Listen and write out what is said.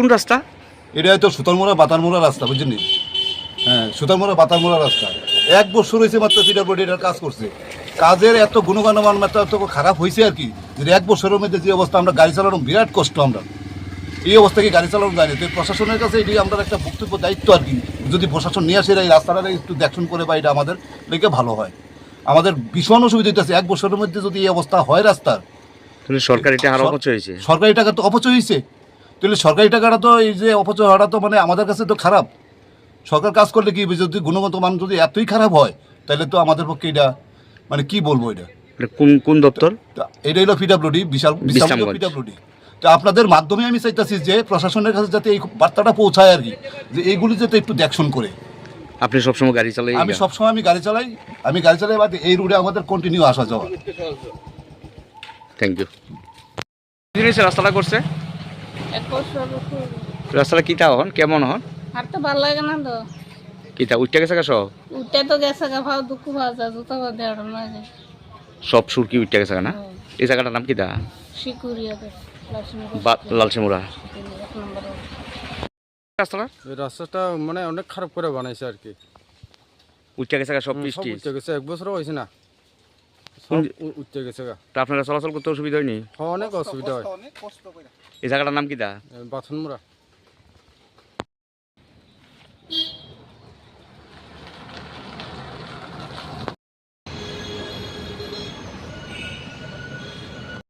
কোন রাস্তা? এটা হয়তো সুতারমোড়া বাতারমোড়া রাস্তা বুঝছেন হ্যাঁ সুতারমোড়া বাতারমোড়া রাস্তা। এক বছর হয়েছে মাত্র পিডাব্লিউডি এটার কাজ করছে। কাজের এত গুণগণমান মাত্র এত খারাপ হয়েছে আর কি। যদি এক বছরের মধ্যে যে অবস্থা আমরা গাড়ি চালানো বিরাট কষ্ট আমরা। এই অবস্থাকে গাড়ি চালানো যায় না? তো প্রশাসনের কাছে এটি আমরা একটা বক্তব্য দায়িত্ব আর কি। যদি প্রশাসন নিয়ে আসে এই রাস্তাটা একটু দেখুন করে বা এটা আমাদের লেগে ভালো হয়। আমাদের ভীষণ অসুবিধা হইতেছে। এক বছরের মধ্যে যদি এই অবস্থা হয় রাস্তার তাহলে সরকার সর- অপচয় হয়েছে। সরকারি টাকা তো অপচয় হয়েছে তাহলে সরকারি টাকাটা তো এই যে অপচয় হওয়াটা তো মানে আমাদের কাছে তো খারাপ। সরকার কাজ করলে কি যদি গুণগত মান যদি এতই খারাপ হয় তাহলে তো আমাদের পক্ষে এটা মানে কি বলব এটা? এটা কোন কোন দপ্তর? এটা হলো পিডাব্লিউডি বিশাল বিশ্রামগঞ্জ। পিডাব্লিউডি তো আপনাদের মাধ্যমে আমি চাইতেছি যে প্রশাসনের কাছে যাতে এই বার্তাটা পৌঁছায় আর কি যে এইগুলি যাতে একটু দেখশন করে। আপনি সবসময় গাড়ি চালাই আমি সবসময় আমি গাড়ি চালাই আমি গাড়ি চালাই বাদ এই রুটে আমাদের কন্টিনিউ আসা যাওয়া। থ্যাংক ইউ রাস্তাটা করছে। রাস্তাটা কিটা হন? কেমন হন? হাঁটতে ভালো লাগে না তো। কিটা উঠতে গেছে গা সব? উঠতে তো গেছে গা ভাও দুঃখ ভাও যা জুতো ভাও দেড় না সব সুরকি উঠতে গেছে না? এই জায়গাটার নাম বা- লালচিমুড়া এক রাস্তাটা? এই রাস্তাটা মানে অনেক খারাপ করে বানাইছে আর কি। উঠতে গেছে সব বৃষ্টি। উঠতে গেছে এক বছরও হয়েছে না। উঠতে গেছে তা আপনারা চলাচল করতে অসুবিধা হয়নি? হ্যাঁ, অনেক অসুবিধা হয়। এই জায়গাটার নাম কি দা বাথরুমরা।